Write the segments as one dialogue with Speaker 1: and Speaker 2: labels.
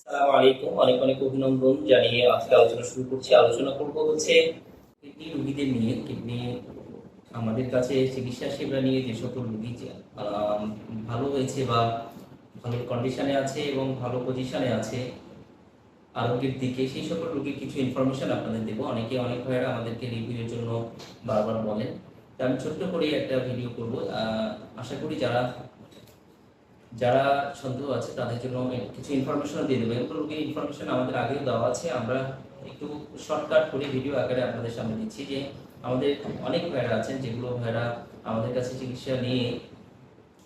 Speaker 1: আসসালামু আলাইকুম। অনেক অনেক অভিনন্দন জানিয়ে আজকে আলোচনা শুরু করছি। আলোচনা করব হচ্ছে কিডনি রোগীদের নিয়ে। কিডনি আমাদের কাছে চিকিৎসা সেবা নিয়ে যে সকল রোগী ভালো হয়েছে বা ভালো কন্ডিশনে আছে এবং ভালো পজিশনে আছে, আরোগ্যের দিকে, সেই সকল রোগীর কিছু ইনফরমেশন আপনাদের দেবো। অনেকে অনেক ভাইয়েরা আমাদেরকে রিভিউয়ের জন্য বারবার বলেন। আমি ছোট্ট করে একটা ভিডিও করব। আশা করি যারা যারা সন্দেহ আছে তাদের জন্য কিছু ইনফরমেশন দিয়ে দেবো। এগুলো রোগীর ইনফরমেশন আমাদের আগেও দেওয়া আছে। আমরা একটু শর্টকাট করে ভিডিও আকারে আপনাদের সামনে দিচ্ছি যে আমাদের অনেক ভাইরা আছেন, যেগুলো ভাইরা আমাদের কাছে চিকিৎসা নিয়ে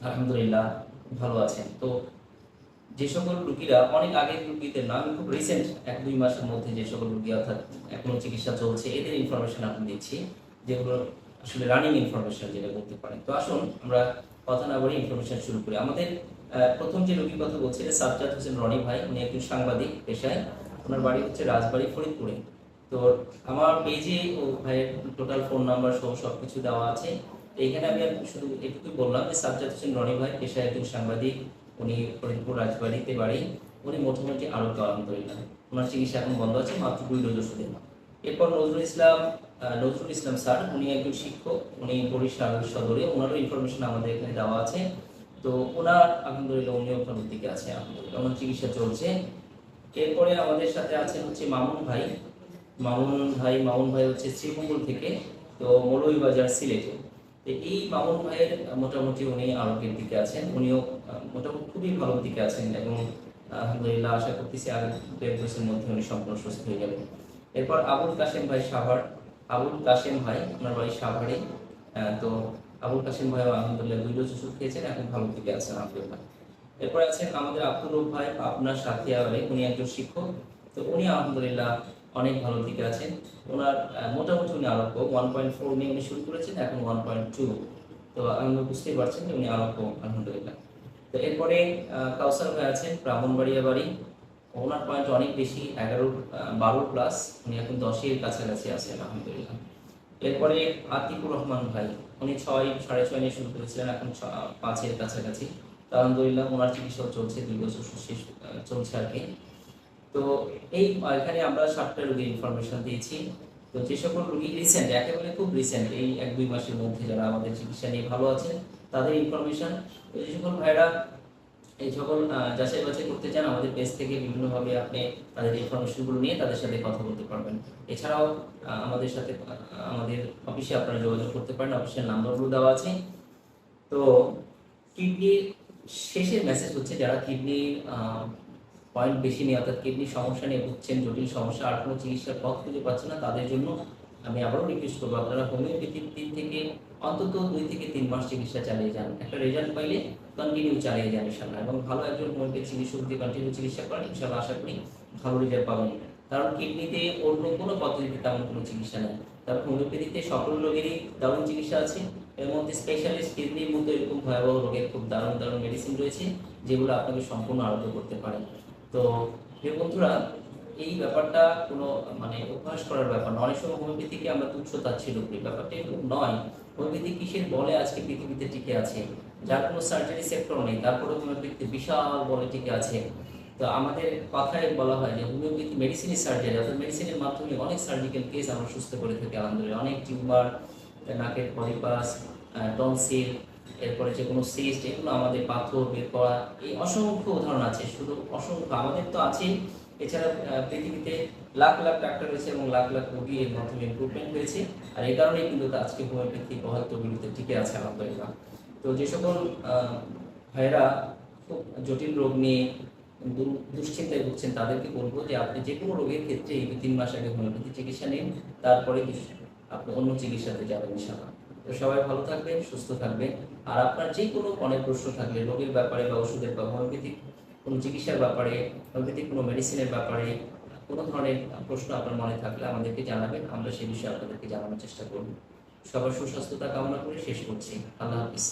Speaker 1: আলহামদুলিল্লাহ ভালো আছেন। তো যে সকল রুগীরা, অনেক আগের রুগীদের না, আমি খুব রিসেন্ট এক দুই মাসের মধ্যে যে সকল রুগী অর্থাৎ এখনও চিকিৎসা চলছে, এদের ইনফরমেশন আপনি দিচ্ছি, যেগুলো আসলে রানিং ইনফরমেশন যেটা বলতে পারেন। তো আসুন আমরা কথা না বলে ইনফরমেশন শুরু করি। আমাদের প্রথম যে রোগীর কথা বলছিলেন সাজ্জাদ হোসেন রনি ভাই। উনি একজন সাংবাদিক পেশায়। ওনার বাড়ি হচ্ছে রাজবাড়ি ফরিদপুরে। তো আমার পেজে ও ভাইয়ের টোটাল ফোন নাম্বার সহ সব কিছু দেওয়া আছে। তো এখানে আমি শুধু এটুকুই বললাম যে সাজ্জাদ হোসেন রনি ভাই পেশায় একজন সাংবাদিক। উনি ফরিদপুর রাজবাড়িতে বাড়ি। উনি মোটামুটি আরোগ্য আলহামদুলিল্লাহ ওনার চিকিৎসা এখন বন্ধ আছে, মাত্র দুই ডোজ ওষুধে এরপর নজরুল ইসলাম নজরুল ইসলাম স্যার, উনি একজন শিক্ষক, উনি বরিশাল সদরে, ওনারও ইনফরমেশন আমাদের এখানে দেওয়া আছে। তো ওনার, আলহামদুলিল্লাহ উনিও ভালোর দিকে আছে, আলহামদুলিল্লাহ। ওনার চিকিৎসা চলছে। এরপরে আমাদের সাথে আছেন হচ্ছে মামুন ভাই। মামুন ভাই মামুন ভাই হচ্ছে শ্রীমঙ্গল থেকে, তো মৌলভীবাজার সিলেটে। তো এই মামুন ভাইয়ের মোটামুটি উনি আরোগ্যের দিকে আছেন। উনিও মোটামুটি খুবই ভালোর দিকে আছেন এবং, আলহামদুলিল্লাহ আশা করতেছি আর দু এক বছরের মধ্যে উনি সম্পূর্ণ সুস্থ হয়ে যাবেন। এরপর আবুল কাশেম ভাই সাভার আবুল কাশেম ভাই ওনার বাড়ি সাভারে। তো আবুল কাশেম ভাই আলহামদুলিল্লাহ দুই ডোজ ওষুধ খেয়েছেন এখন ভালো দিকে আছেন, আলহামদুলিল্লাহ। এরপর আছেন আমাদের আব্দুর রব ভাই, আপনার সাথে আরে উনি একজন শিক্ষক। তো উনি আলহামদুলিল্লাহ অনেক ভালো দিকে আছেন। ওনার মোটামুটি উনি আরোগ্য। ওয়ান পয়েন্ট ফোর নিয়ে উনি শুরু করেছেন, এখন ওয়ান পয়েন্ট টু তো আমি বুঝতেই পারছেন যে উনি আরোগ্য, আলহামদুলিল্লাহ। তো এরপরে কাউসার ভাই আছেন, ব্রাহ্মণবাড়িয়া বাড়ি। ওনার পয়েন্ট অনেক বেশি, এগারো বারো প্লাস উনি এখন দশের কাছাকাছি আছেন, আলহামদুলিল্লাহ। এরপরে আতিকুর রহমান ভাই, উনি ছয়, সাড়ে ছয় নিয়ে শুরু করেছিলেন, এখন পাঁচের কাছাকাছি। আলহামদুলিল্লাহ ওনার চিকিৎসা চলছে, দুই বছর শেষ চলছে আর কি। তো এই, এখানে আমরা সাতটা রোগীর ইনফরমেশন দিয়েছি। তো যে সকল রোগী রিসেন্ট একেবারে খুব রিসেন্ট এই এক দুই মাসের মধ্যে যারা আমাদের চিকিৎসা নিয়ে ভালো আছেন, তাদের ইনফরমেশন যে সকল ভাইরা এই সকল যাচাই বাছাই করতে চান, আমাদের পেজ থেকে বিভিন্নভাবে আপনি তাদের ইনফরমেশনগুলো নিয়ে তাদের সাথে কথা বলতে পারবেন। এছাড়াও আমাদের সাথে আমাদের অফিসে আপনারা যোগাযোগ করতে পারেন অফিসের নাম্বারগুলো দেওয়া আছে। তো কিডনির শেষের মেসেজ হচ্ছে, যারা কিডনি পয়েন্ট বেশি নিয়ে অর্থাৎ কিডনির সমস্যা নিয়ে ভুগছেন, জটিল সমস্যা, আর কোনো চিকিৎসার পথ খুঁজে পাচ্ছে না, তাদের জন্য আমি আবারও রিকোয়েস্ট করব, আপনারা হোমিওপ্যাথির তিন থেকে, অন্তত দুই থেকে তিন মাস চিকিৎসা চালিয়ে যান। একটা রেজাল্ট পাইলে কন্টিনিউ চালিয়ে যান ইনশাল্লাহ এবং ভালো একজন হোমিওপ্যাথি চিকিৎসক দিয়ে কন্টিনিউ চিকিৎসা করেন ইনশাল্লাহ আশা করি ভালো রেজাল্ট পাবেন। কারণ কিডনিতে অন্য কোনো পদ্ধতিতে তেমন কোনো চিকিৎসা নেই। তারপর হোমিওপ্যাথিতে সকল রোগেরই দারুণ চিকিৎসা আছে, এর মধ্যে স্পেশালিস্ট কিডনির মতো এরকম ভয়াবহ রোগের খুব দারুণ দারুণ মেডিসিন রয়েছে, যেগুলো আপনাকে সম্পূর্ণ আরোগ্য করতে পারে। তো বন্ধুরা এই ব্যাপারটা কোনো মানে অভ্যাস করার ব্যাপার না। অনেক সময় হোমিওপ্যাথিকে আমরা তুচ্ছ তাচ্ছিল্য করি। ব্যাপারটা এরকম নয়। হোমিওপ্যাথি কিসের বলে আজকে পৃথিবীতে টিকে আছে? যার কোনো সার্জারি সেক্টর নেই তারপরে হোমিওপ্যাথি বিশাল বলে টিকে আছে। তো আমাদের কথায় বলা হয় যে হোমিওপ্যাথি মেডিসিনের সার্জারি অর্থাৎ মেডিসিনের মাধ্যমে অনেক সার্জিক্যাল কেস আমরা সুস্থ করে থাকি আলহামদুলিল্লাহ। অনেক টিউমার নাকের পলিপাস টনসিল এরপরে যে কোনো সিস্ট এগুলো আমাদের পাথর, বের করা, এই অসংখ্য উদাহরণ আছে। শুধু অসংখ্য, আমাদের তো আছেই। এছাড়া পৃথিবীতে লাখ লাখ ডাক্তার রয়েছে এবং লাখ লাখ রোগী এর মাধ্যমে ইমপ্রুভমেন্ট হয়েছে। আর এই কারণেই কিন্তু আজকে হোমিওপ্যাথি বহাল তবিলিতে টিকে আছে আলহামদুলিল্লাহ। তো যে সকল ভাইয়েরা খুব জটিল রোগ নিয়ে দুশ্চিন্তায় ভুগছেন, তাদেরকে বলব যে আপনি যে কোনো রোগের ক্ষেত্রে এই তিন মাস আগে হোমিওপ্যাথি চিকিৎসা নিন, তারপরে আপনি অন্য চিকিৎসাতে যাবেন ইনশাআল্লাহ। তো সবাই ভালো থাকবেন, সুস্থ থাকবেন। আর আপনার যে কোনো অনেক প্রশ্ন থাকলে, রোগের ব্যাপারে বা ওষুধের বা হোমিওপ্যাথিক কোনো চিকিৎসার ব্যাপারে হোমিওপ্যাথিক কোনো মেডিসিনের ব্যাপারে কোনো ধরনের প্রশ্ন আপনার মনে থাকলে আমাদেরকে জানাবেন। আমরা সেই বিষয়ে আপনাদেরকে জানানোর চেষ্টা করব। সবার সুস্বাস্থ্যতা কামনা করে শেষ করছি। আল্লাহ হাফিজ।